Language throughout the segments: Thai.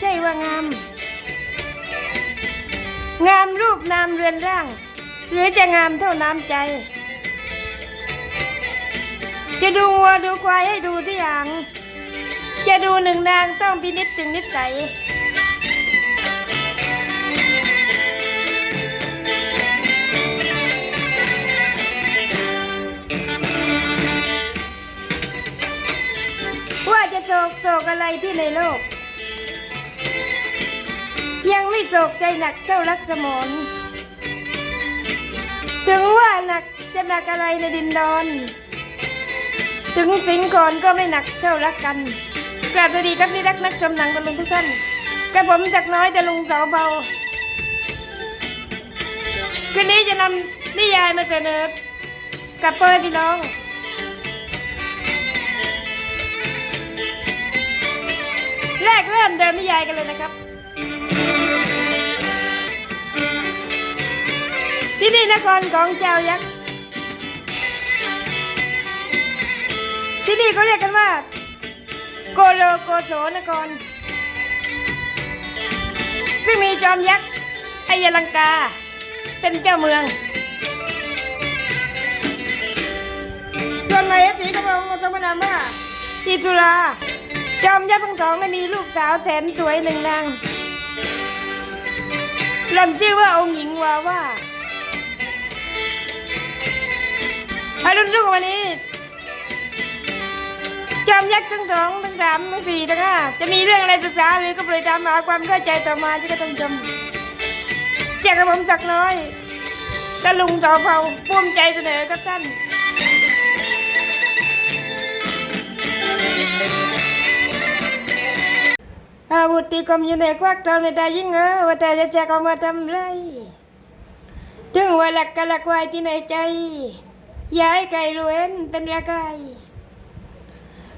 ใช่ว่างาม งามรูปนามเรือนร่าง หรือจะงามเท่าน้ำใจ จะดูวัวดูควายให้ดูที่หาง จะดูหนึ่งนางต้องพินิจถึงนิสัยว่าจะโศกโศกอะไรที่ในโลก ยังไม่โศกใจหนักเท่ารักสมนถึงว่าหนักจะหนักอะไรในดินดอน ถึงสิงก่อนก็ไม่หนักเท่ารักกัน กราบสวัสดีครับนี่รักนักชมหนังบรรลุทุกท่านกระผมจักน้อยแต่ลุงสาวเบาคืนนี้จะนำนิยายมาเสนอกับเพื่อนพี่น้องแรกเริ่มเดิมนิยายกันเลยนะครับ ที่นี่นครของเจ้ายักษ์ ที่นี่เขาเรียกกันว่า โกโลโกโสนคร ซึ่งมีจอมยักษ์ไอยลังกา เป็นเจ้าเมือง ส่วนในสีกระองทรงพระนามว่าอิจุราจอมยักษ์ทั้งสองได้มีลูกสาวแสนสวยหนึ่งนางหล่อนชื่อว่าองค์หญิงวาว่า อารุณรุ่งวันนี้จอมยักษ์ทั้งสองทั้งสามทั้งสี่ทั้งห้าจะมีเรื่องอะไรศึกษาหรือก็โปรดตามหาความเข้าใจต่อมาที่ก็ต้องชมจกกระผมจักน้อยและลุงต่อเผาภูมิใจเสนอกับท่านอาวุธที่กรมอยู่ในควักทองในตายิ่งเออว่าแต่จะแจกออกมาทำไรถึงว่าหลักกะหลักไว้ที่ในใจ ย้ายใครรู้เห็นเป็นละกาย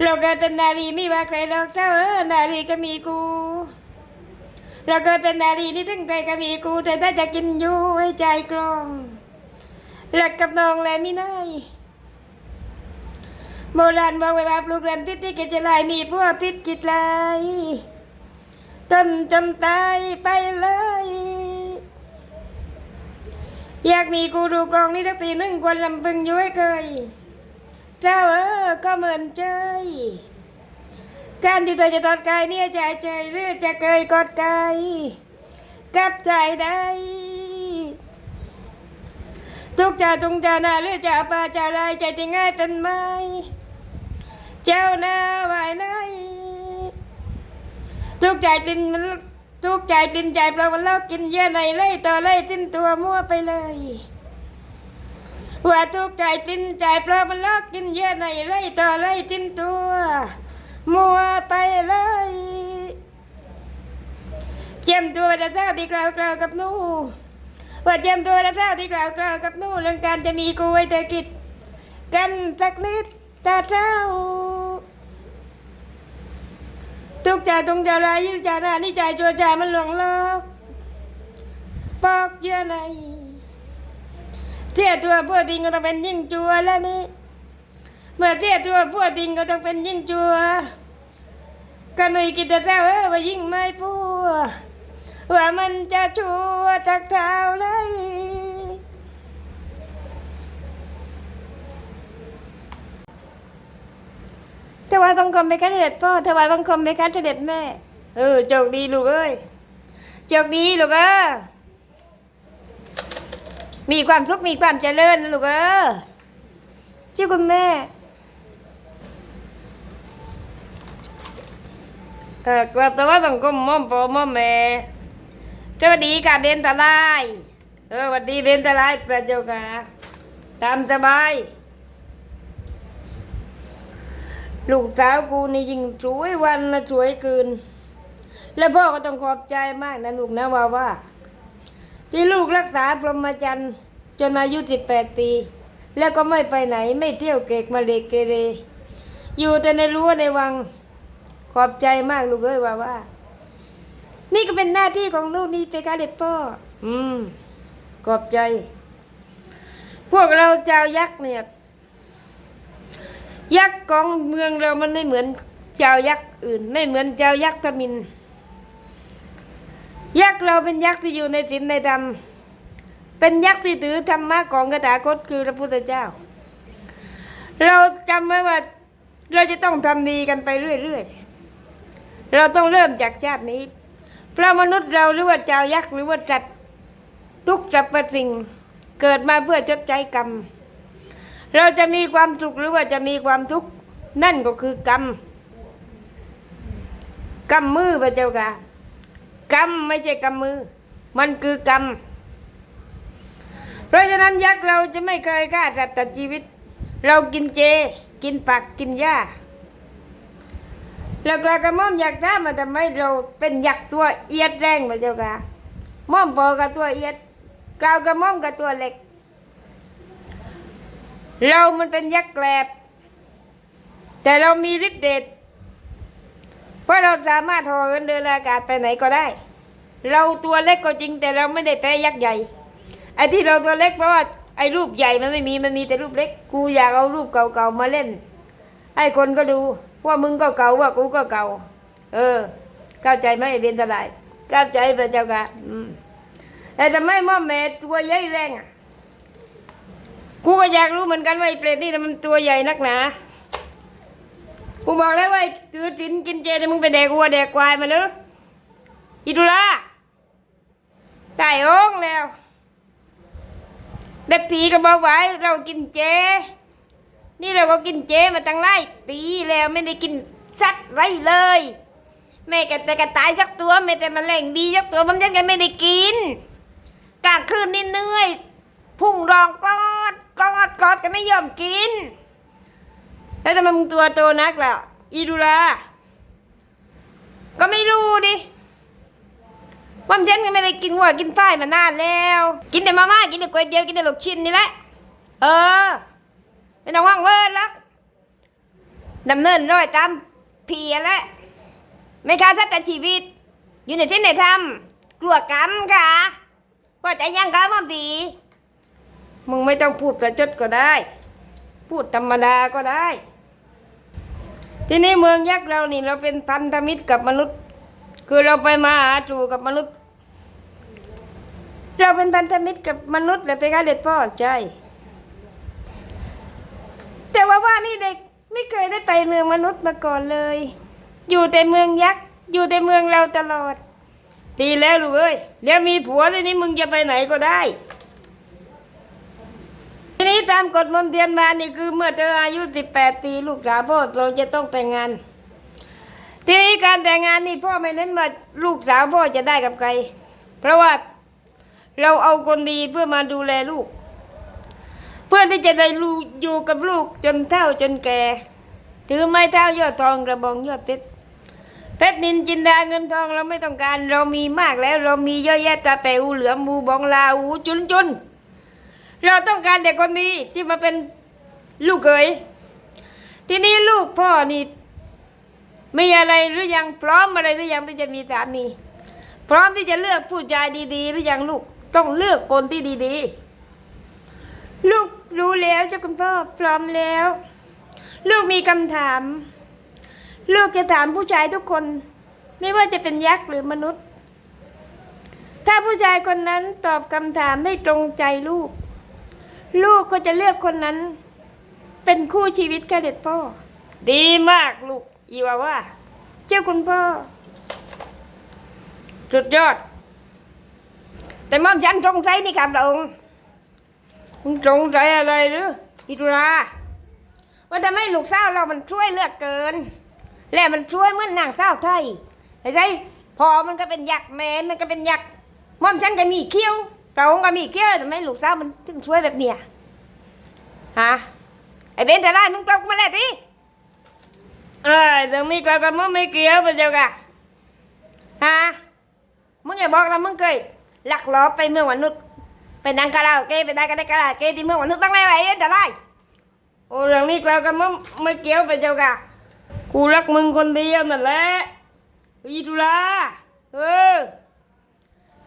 โลกาเป็นนารีไม่ว่าใครหรอกเจ้าเออนารีก็มีกูเราเกิดเป็นนารีนี่ถึงใครก็มีกู แต่ถ้าจะกินอยู่ให้ใจกลองหลักกับน้องแลไม่นายโบราณบอกไว้ว่าปลูกเรือนทิศที่เกจลายมีพวกพิษจิตลายต้นจนตายไปเลย อยากมีกูดูกองนี้ทักทีหนึ่งควรลำพึงย้อยเคยเจ้าเออก็เหมือนเจยการที่เธอจะตอดกายเนี่ยใจใจหรือจะเคยกอดกายกับใจได้ทุกจะทุงจะนาหรือจะปาจะลายใจที่ง่ายเป็นไม้เจ้าหน้าไหวไหนทุกใจตินมัน ทุกใจตินใจเพราะมันเล่ากินเยอะในไล่ต่อไล่สิ้นตัวมั่วไปเลยว่าทุกใจตินใจเพราะมันเล่ากินเยอะในไล่ต่อไล่สิ้นตัว มั่วไปเลยเจียมตัวจะเท่าที่กล่าวกล่าวกับนู่ว่าเจียมตัวจะเท่าที่กล่าวกล่าวกับนู่เรื่องการจะมีกูไว้เธอคิดกันสักนิดตาเท่า ทุกใจตรงใจลายยิ่งใจหน้านี่ใจจัวใจมันหลงลอกปอกเยื่อในเทียตัวพวกดิงก็ต้องเป็นยิ่งจัวแล้วนี่เมื่อเทียตัวพวกดิงก็ต้องเป็นยิ่งจัวก็นุยกินแต่แท้เออว่ายิ่งไม่พูดว่ามันจะชัวทักเท้าเลย ถ วายบังคมไปคัดเสด็จพ่อถวายบังคมไปคัดเสด็จแม่ เออโชคดีลูกเอ้ยโชคดีลูกเออมีความสุขมีความเจริญนะลูกเออชื่อคุณแม่เออกราบถวายบังคมม่อมพ่อม่อมแม่สวัสดีค่ะเบนตะไลายเออสวัสดีเบนตะไลายพระเจ้าค่ะตามสบาย ลูกสาวกูนี่ยิ่งสวยวันละสวยเกินแล้วพ่อก็ต้องขอบใจมากนะลูกนะว่าว่า ที่ลูกรักษาพรหมจรรย์จนอายุสิบแปดปี แล้วก็ไม่ไปไหนไม่เที่ยวเกกมาเลกเกเร อยู่แต่ในรั้วในวัง ขอบใจมากลูกเอ้ยว่าว่า นี่ก็เป็นหน้าที่ของลูกนี่เป็นการเด็ดพ่อ อืม ขอบใจ พวกเราเจ้ายักษ์เนี่ย ยักษ์ของเมืองเรามันไม่เหมือนเจ้ายักษ์อื่น ไม่เหมือนเจ้ายักษ์ทมิน ยักษ์เราเป็นยักษ์ที่อยู่ในศีลในธรรม เป็นยักษ์ที่ถือธรรมะของกระถาคตคือพระพุทธเจ้า เราจำไว้ว่าเราจะต้องทำดีกันไปเรื่อยๆ เราต้องเริ่มจากชาตินี้เพราะมนุษย์เราหรือว่าเจ้ายักษ์หรือว่าสัตว์ทุกสรรพสิ่ง เกิดมาเพื่อชดใช้กรรม เราจะมีความสุขหรือว่าจะมีความทุกข์นั่นก็คือกรรมกำมือพระเจ้าค่ะกรรมไม่ใช่กำมือ มันคือกรรมเพราะฉะนั้นยักษ์เราจะไม่เคยฆ่าสัตว์ตัดชีวิต เรากินเจ กินผักกินหญ้าแล้วกระม่อมอยากถามมาทำไมเราเป็นยักษ์ตัวเอียดแรงพระเจ้าค่ะม่อมพอกับตัวเอียดกล่าวกระม่อมกับตัวเล็ก เรามันเป็นยักษ์แกลบ แต่เรามีฤทธิ์เดชเพราะเราสามารถห่อเหินเดินอากาศไปไหนก็ได้ เราตัวเล็กก็จริง แต่เราไม่ได้แพ้ยักษ์ใหญ่ไอ้ที่เราตัวเล็กเพราะว่าไอ้รูปใหญ่มันไม่มีมันมีแต่รูปเล็ก กูอยากเอารูปเก่าๆมาเล่นให้คนก็ดูว่ามึงก็เก่าว่ากูก็เก่า เออเข้าใจไหมเบนทลายเข้าใจพระเจ้าค่ะแต่ทำไมม่อแม่ตัวใหญ่แรงอะ กูก็อยากรู้เหมือนกันว่าไอ้เปรตนี่มันตัวใหญ่นักหนา กูบอกแล้วว่าไอ้ถือจินกินเจเนี่ยมึงไปแดกวัวแดกควายมาเนอะอิตุลาตายองแล้วเด็กผีก็บอกไว้เรากินเจ นี่เราก็กินเจมาตั้งหลายปีแล้วไม่ได้กินสักไรเลย แม่แกแต่กระตายสักตัวแม่แต่มาแหล่งบีสักตัวมันยังแกไม่ได้กินกลางคืนนี่เหนื่อยพุ่งรองกรอด กรอดกอดก็ไม่ยอมกิน แล้วทำไมมึงตัวโตนักล่ะ อีดูลาก็ไม่รู้ดิว่าฉันก็ไม่ได้กินหัวกินฝ้ายมานานแล้ว กินแต่มาม่ากินแต่ก๋วยเตี๋ยวกินแต่ลูกชิ้นนี่แหละ เออไม่ต้องว่างเวิร์ดละดำเนินร้อยตามเพียและไม่ค่าทัตชีวิต อยู่ในที่ไหนทำกลัวกรรมค่ะว่าจะยังกรรมมาบี มึงไม่ต้องพูดประจดก็ได้ พูดธรรมดาก็ได้ ทีนี้เมืองยักษ์เรานี่เราเป็นพันธมิตรกับมนุษย์ คือเราไปมาหาสู่กับมนุษย์ เราเป็นพันธมิตรกับมนุษย์และเป็นการเด็ดพ่อใจแต่ว่าว่านี่เด็กไม่เคยได้ไปเมืองมนุษย์มาก่อนเลย อยู่แต่เมืองยักษ์อยู่แต่เมืองเราตลอด ดีแล้วลูกเอ้ยเดี๋ยวมีผัวเลยนี่มึงจะไปไหนก็ได้ นี้ตามกฎมนเทียนมานี่คือเมื่อเธออายุสิบแปดปีลูกสาวพ่อเราจะต้องแต่งงาน ทีนี้การแต่งงานนี่พ่อไม่เน้นว่าลูกสาวพ่อจะได้กับใคร เพราะว่าเราเอาคนดีเพื่อมาดูแลลูก เพื่อที่จะได้ลูกอยู่กับลูกจนเฒ่าจนแก่ถือไม้เท้ายอดทองกระบองยอดเพชรเพชรนินจินดาเงินทองเราไม่ต้องการ เรามีมากแล้ว เรามีเยอะแยะตาแต่อูเหลือมมูบองลาอูจุนจุน เราต้องการแต่คนดีที่มาเป็นลูกเขยทีนี้ลูกพ่อนี่มีอะไรหรือยังพร้อมอะไรหรือยังที่จะมีสามีพร้อมที่จะเลือกผู้ชายดีๆ หรือยังลูกต้องเลือกคนที่ดีๆ ลูกรู้แล้วเจ้าคุณพ่อพร้อมแล้ว ลูกมีคำถาม ลูกจะถามผู้ชายทุกคน ไม่ว่าจะเป็นยักษ์หรือมนุษย์ ถ้าผู้ชายคนนั้นตอบคำถามได้ตรงใจลูก ลูกก็จะเลือกคนนั้น เป็นคู่ชีวิตกับเด็ดพ่อ ดีมากลูกอีว่าว่า เจ้าคุณพ่อ สุดยอด แต่ม่อมฉันสงสัยนี่ครับพระองค์มึงสงสัยอะไรหรืออิตุราว่าทำไมลูกสาวเรามันช่วยเหลือกเกิน และมันช่วยเหมือนนางสาวไทยไอ้ใจพอมันก็เป็นยักษ์แม่มันก็เป็นยักษ์ม่อมฉันก็มีเขี้ยว พระองค์ก็มีเขี้ยวทำไมลูกสาวมันถึงช่วยแบบเนี้ยฮะไอ้เบนแต่ไรมึงตกมาแล้วพี่เอ้ยตรงนี้ก็กระมึงไม่เกี่ยวไปเจ้าค่ะฮะมึงอย่าบอกนะมึงเคยลักลอบไปเมืองมนุษย์ไปนั่งคาราโอเกะไปได้กันได้คาราโอเกะที่เมืองมนุษย์ตั้งไรไว้เอ็นแต่ไรโอ้เรื่องนี้เรากันมึงไม่เกี่ยวไปเจ้าค่ะกูรักมึงคนเดียวนั่นแหละอีทุลาเออ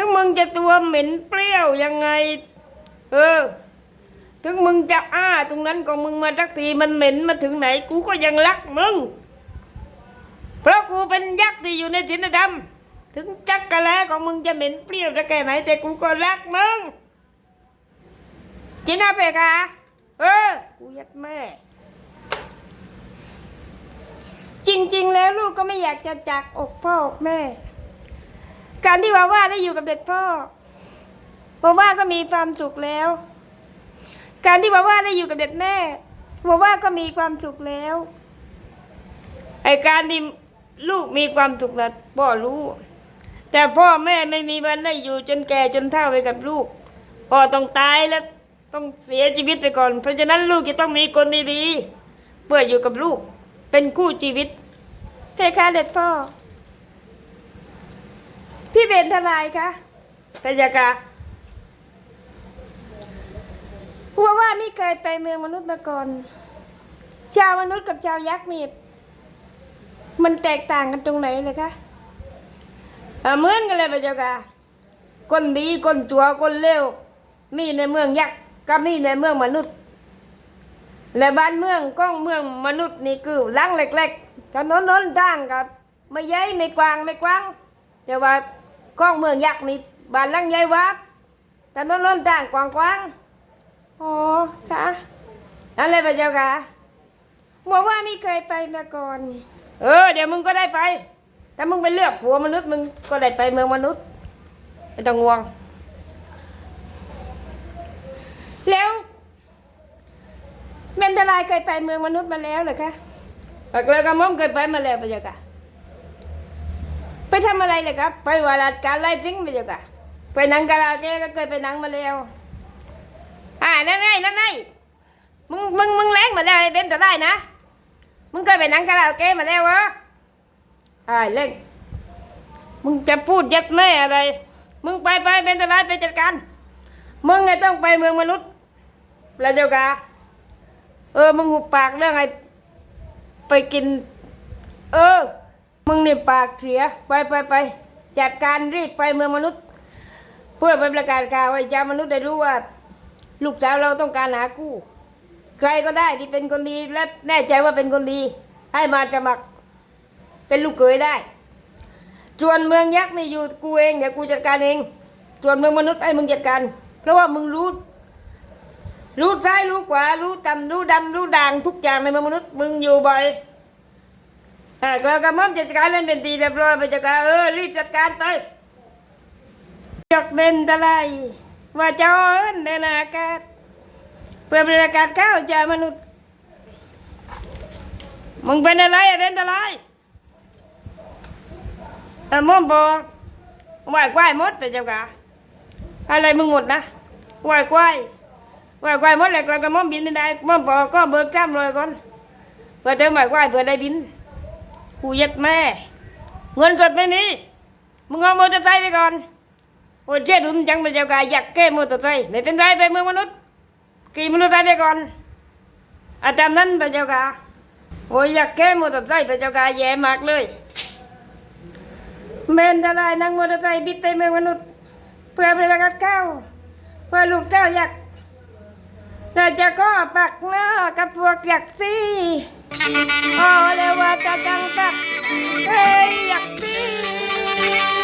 ถึงมึงจะตัวเหม็นเปรี้ยวยังไง เออ ถึงมึงจะอ้าตรงนั้นของมึงมาสักทีมันเหม็นมาถึงไหน กูก็ยังรักมึง เพราะกูเป็นยักษ์ที่อยู่ในศีลธรรม ถึงจักกะแลของมึงจะเหม็นเปรี้ยวจะแค่ไหนแต่กูก็รักมึงจินะเพคะเออ กูยัดแม่จริง ๆ แล้วลูกก็ไม่อยากจะจากอกพ่ออกแม่ การที่วาว่าได้อยู่กับเด็กพ่อวาว่าก็มีความสุขแล้ว การที่วาว่าได้อยู่กับเด็กแม่วาว่าก็มีความสุขแล้วไอการที่ลูกมีความสุขนะพ่อรู้ แต่พ่อแม่ไม่มีวันได้อยู่จนแก่จนเฒ่าไปกับลูกพ่อต้องตายแล้วต้องเสียชีวิตไปก่อน เพราะฉะนั้นลูกจะต้องมีคนดีๆเพื่ออยู่กับลูก เป็นคู่ชีวิตเพคะเด็ดพ่อ พี่เบนทลายคะพยากาว่าะว่าไม่เคยไปเมืองมนุษย์มาก่อน ชาวมนุษย์กับชาวยักษ์นี่มันแตกต่างกันตรงไหนเลยคะเหมือนกันเลยพระเจ้าค่ะคนดีคนตัวคนเลวมีในเมืองยักษ์กับมีในเมืองมนุษย์ และบ้านเมืองก้องเมืองมนุษย์นี่คือหลังเล็กๆถนนน้นทางกับ ไม่ใหญ่ไม่กว้างไม่กว้างแต่ว่า ก้องเมืองยักษ์นี่บ้านลังใหญ่วับถนนน้นทางกว้างกว้างอ๋อค่ะนั่นเลยพระเจ้าค่ะบอกว่าไม่เคยไปมาก่อน เออ เดี๋ยวมึงก็ได้ไป แต่มึงไปเลือกผัวมนุษย์มึงก็ได้ไปเมืองมนุษย์ไม่ต้องง่วง แล้วเมนทลายเคยไปเมืองมนุษย์มาแล้วเหรอคะปักเลยกระม่อมเคยไปมาแล้วพระเจ้าค่ะ ไปทำอะไรเลยครับ ไปวาราการไล่ทิ้งพระเจ้าค่ะไปนังกาลาเกะก็เคยไปนังมาแล้วอ่านั่นไงนั่นไงมึงมึงมึงแรงมาแล้วไอ้เบนจะได้นะมึงเคยไปนังคาราโอเกะมาแล้ววะอ่าเล่นมึงจะพูดยัดแม่อะไร มึงไปไปเป็นตลาดไปจัดการ มึงไงต้องไปเมืองมนุษย์แล้วเจ้ากาเออ มึงหุบปากเรื่องไงไปกิน เออ มึงนี่ปากเสียไปไปไปจัดการรีบไปเมืองมนุษย์ เพื่อไปประกาศข่าวให้ชาวมนุษย์ได้รู้ว่า ลูกสาวเราต้องการหาคู่ใครก็ได้ที่เป็นคนดีและแน่ใจว่าเป็นคนดี ให้มาสมัครเป็นลูกเขยได้ ส่วนเมืองยักษ์นี่อยู่กูเองเดี๋ยวกูจัดการเอง ส่วนเมืองมนุษย์ให้มึงจัดการ เพราะว่ามึงรู้ รู้ซ้ายรู้ขวารู้ต่ำรู้ดำรู้ด่างทุกอย่างในเมืองมนุษย์มึงอยู่บ่อย ก็กระม่อมจัดการเล่นเป็นทีเรียบร้อยไปจัดการเออรีบจัดการไปจกเป็นตะไลว่าจ้าเอิ้นในอากาศเพื่อประกาศข้าวจามนุษย์มึงเป็นอะไรอะเป็นอะไรแต่ม่อมบอกไหวควายมดแต่เจ้ากะอะไรมึงหมดนะไหวควายไหวควายหมดเลยก็ม่อมบินไม่ได้ม่อมบอกก็เบิกจ้ำเลยก่อนเพื่อเติมไหวควายเพื่อได้บิน กูยัดแม่ เงินสดไม่มีมึงเอามอเตอร์ไซค์ไปก่อน โอ้ยเจ๊ดุนจังเป็นเจ้ากะอยากแก้มอเตอร์ไซค์ไม่เป็นไรไปเมืองมนุษย์กี่มนุษย์ไปก่อนอาจารย์นั้นพระเจ้าค่ะโอ้ยอยากแก้มอเตอร์ไซค์พระเจ้าค่ะแย่มากเลยเมนทลายนั่งมอเตอร์ไซค์บิดไปเมืองมนุษย์ เพื่อไปประกาศข้าเพื่อลูกเจ้าอยากเราจะก็ปักหน้ากับพวกอยากสิ Ole wata gangta, hey yakti.